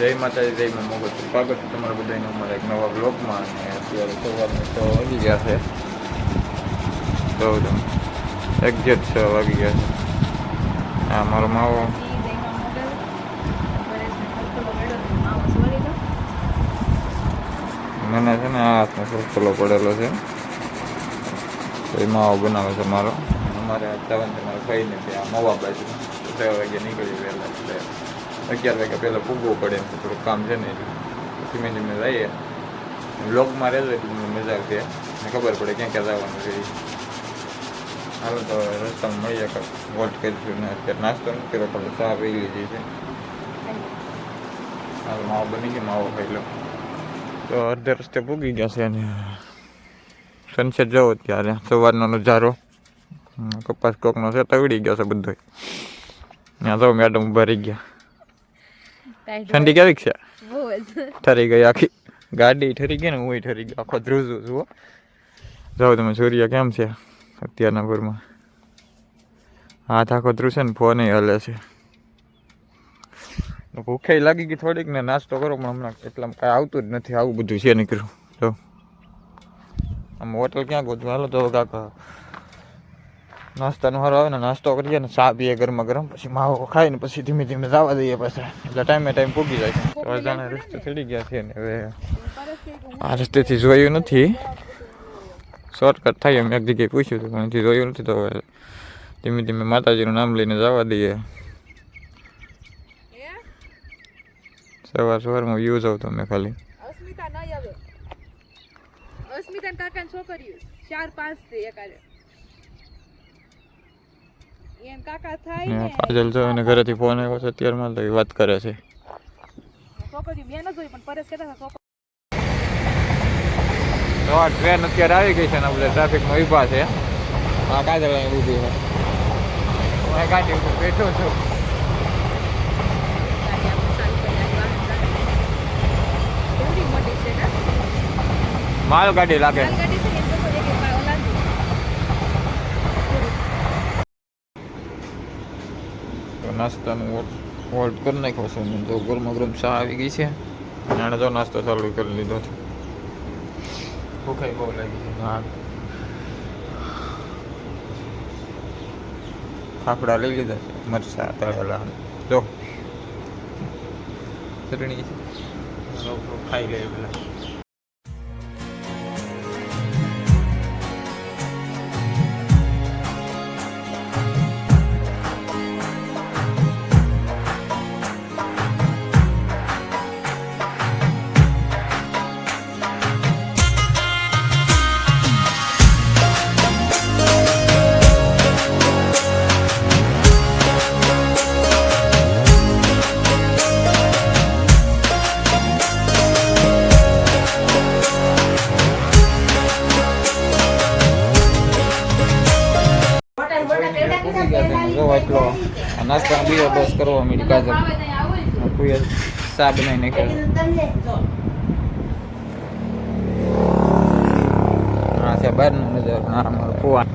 જય માતાજી, જય માં મોગલ સ્વાગત છે તમારા બધાને અમારા એક નવા બ્લોગમાં. અને અત્યારે સવારના છ વાગી ગયા છે. તો તમે એક્ઝેક્ટ છ, વાગી ગયા છે. આ મારો માવો. મને છે ને, આ હાથનો સોપલો પડેલો છે. એ માવો બનાવે છે મારો. અમારે જવાનું છે મારા ભાઈને ત્યાં મવા બાજુ. છ વાગે નીકળી વહેલા અગિયાર વાગ્યા પહેલાં પૂગવું પડે એમ થોડુંક કામ છે ને ધીમે ધીમે જઈએ બ્લોગમાં રહેજો એટલે મજા આવશે. ને ખબર પડે ક્યાં ક્યાં જવાનું છે. હાલો તો રસ્તામાં મળીએ કાંઈક વોટ કરીશું ને અત્યારે નાસ્તો નથી કર્યો, પણ ચા પી લીધી છે. હાલ, માવો બની ગયો, માવો ખાઈ લો. તો અડધે રસ્તે પૂગી ગયા છે અને સનસેટ જવો ત્યારે. સવારનો નજારો. કપાસ કોકનો છે, તગડી ગયો છે બધો ત્યાં તો મેડમ ઊભા રહી ગયા. ઠંડી કેવી છે? ઠરી ગઈ આખી. ગાડી ઠરી ગઈ ને હું ઠરી ગયો આખો ધ્રુજું જુઓ જાઓ તમે સૂર્ય કેમ છે અત્યારના પૂરમાં હાથ આખો ધ્રુસે ને ફોન હલે છે. ભૂખે લાગી ગઈ થોડીક ને નાસ્તો કરો પણ હમણાં એટલા કાંઈ આવતું જ નથી. આવું બધું છે નીકળ્યું. જો. આમ હોટલ ક્યાં ગોતું હાલો તો કાકા. નાસ્તાનું હારો આવે ને નાસ્તો કરીએ ને ચા પીએ ગરમા ગરમ પછી માવો ખાઈને પછી ધીમે ધીમે જવા દઈએ પાછા. એટલે ટાઈમે ટાઈમ પૂગી જાય. તો જાણે રસ્તે ચડી ગયા છે ને હવે આ રસ્તેથી જોયું નથી. શોર્ટકટ થાય એમ એક જગ્યાએ પૂછ્યું હતું, પણ હજી જોયું નથી, તો હવે ધીમે ધીમે માતાજીનું નામ લઈને જવા દઈએ. સવાર સવારમાં જાઉં મેં ખાલી. અસ્મિતા નહીં આવે. અસ્મિતા કાકા છોકરીઓ. ચાર પાંચ છે ને ને કાજલ જો એને ઘરેથી ફોન આવ્યો છે અત્યારમાં તો વાત કરે છે. છોકરીઓ મેં ન જોઈ પણ પરેશ કહેતા હતા છોકરી તો આ ટ્રેન અત્યારે આવી ગઈ છે ને આપણે ટ્રાફિકમાં ઊભા છે. આ કાજલ અહીં ઊભી છે. હું ગાડી ઉપર બેઠો છું. કેવડી મોટી છે ને? માલ ગાડી લાગે ગાડી છે ને એમ તો એક એક ઓલાંદી તો નાસ્તાનું હોલ્ડ કરી નાખ્યો છે તો ગરમા ગરમ ચા આવી ગઈ છે. અને તો નાસ્તો ચાલુ કરી લીધો છે. ભૂખાઈ બહુ લાગી છે. હા. ફાફડા લઈ લીધા છે મરચા તળેલા. જો. ચટણી ખાઈ લઈએ પેલા. નાસ્તાનો બસ કરવા મીડી કાજલ. ફૂએ ચા બનાવી નાખ્યો હા છે બહારનો નજારો હા અમારો ફુવા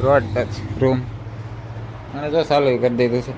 રોડ ટચ રૂમ અને જો ચાલુ કરી દીધું છે.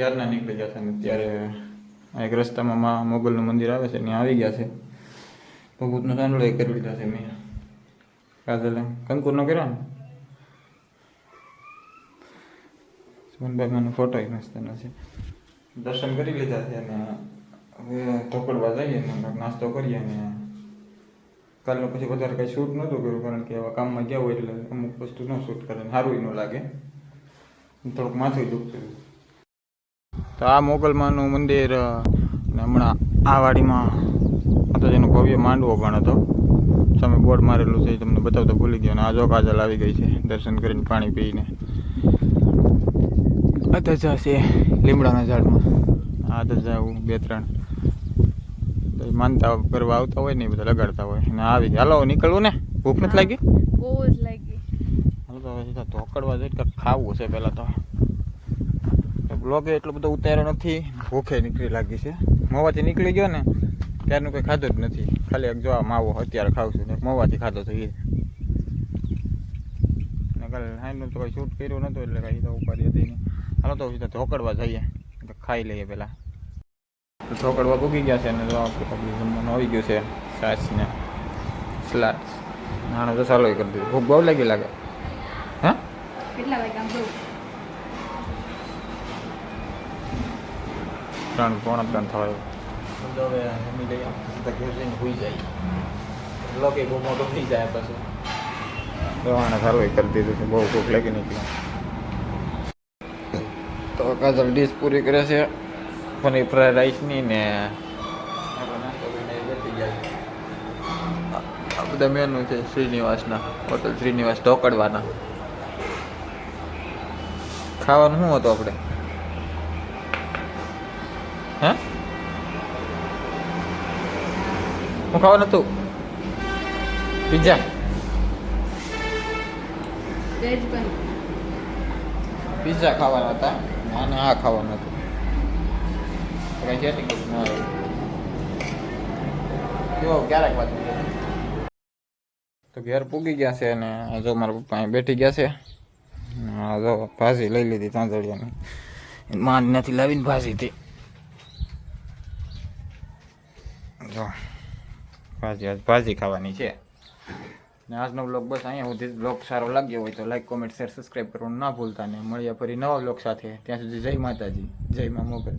ક્યારના નીકળી જશે છે અને અત્યારે? આ એક રસ્તામાં મા મોગલનું મંદિર આવે છે, ત્યાં આવી ગયા છે. ભગવતનો સાંડળો એ કરી લીધા છે મેં. કાજલે કંકુર કર્યા ને? ને સુમનભાઈમાંનો ફોટો મસ્તનો છે. દર્શન કરી લીધા છે અને હવે ધોકડવા જઈએ ને નાસ્તો કરીએ ને. કાલનો પછી વધારે કંઈ શૂટ નહોતું કર્યું, કારણ કે હવે કામમાં ગયા હોય એટલે અમુક વસ્તુ ન શૂટ કરે ને, સારું ન લાગે. થોડુંક માથું દુખતું. તો આ મોગલમાનું મંદિર ને હમણાં આ વાડીમાં માતાજીનો ભવ્ય માંડવો પણ હતો. સામે બોર્ડ મારેલું છે એ તમને બતાવતો ભૂલી ગયો અને આ જો કાજલ આવી ગઈ છે દર્શન કરીને પાણી પીને. આ ધજા છે લીમડાના ઝાડમાં. આ અધજા એવું બે ત્રણ. માનતા કરવા આવતા હોય ને એ બધા લગાડતા હોય. અને આવી ગયા. હાલો નીકળવું ને? ભૂખ નથી લાગી? બહુ જ લાગી. હાલો તો ધોકડવા જોઈએ ખાવું છે પહેલાં તો. બ્લોગે એટલો બધો ઉતાર્યો નથી. ભૂખે નીકળી લાગી છે. મોવાથી નીકળી ગયો ને, ત્યારનું કંઈ ખાધું જ નથી. ખાલી એક જોવા માવો અત્યારે ખાઉં છું. ને મોવાથી ખાધો તો એ કાલે હાઈનું તો કંઈ શૂટ કર્યું નહોતું એટલે કાંઈ તો ઉપાડી હતી નહીં. હાલો તો સીધા ધોકડવા જઈએ. ખાઈ લઈએ પહેલાં. તો ધોકડવા ભૂગી ગયા છે અને જમવાનું આવી ગયું છે છાશ ને સલાડ. નાનો તો સારો કરી દીધું. ભૂખ બહુ લાગી લાગે. હા? કેટલા વાગ્યા આમ જોઉં ત્રણ પોણા ત્રણ થવાય? તો હવે જમી લઈએ ઘેર જઈને હોઈ જાય. લોકે બહુ મોટો થઈ જાય પછી. દવાને સારું એ કરી દીધું છે. બહુ ભૂખ લાગી નીકળી. તો કાજલ ડીશ પૂરી કરે છે. પનીર ફ્રાઈડ રાઈસની ને. આ- આ બધા મેનુ છે શ્રીનિવાસના હોટલ શ્રીનિવાસ ઢોકળવાના. ખાવાનું શું હતું આપણે? હે? હું ખાવાનું હતું? પિઝા. પિઝા ખાવાના હતા અને આ ખાવાનું હતું. કઈ જ જો ક્યારેક વાત તો ઘેર પૂગી ગયા છે અને જો મારા પપ્પા અહીં બેઠી ગયા છે. જો ભાજી લઈ લીધી તાંજળિયાની માન નથી લાવીને ભાજી હતી જો, ભાજી, આજ ભાજી ખાવાની છે. ને આજનો બ્લોગ બસ અહીંયા સુધી બ્લોગ સારો લાગ્યો હોય તો લાઈક કોમેન્ટ શેર સબસ્ક્રાઈબ કરવાનું ના ભૂલતા ને મળ્યા ફરી નવા બ્લોગ સાથે. ત્યાં સુધી જય માતાજી, જય મા મોગલ.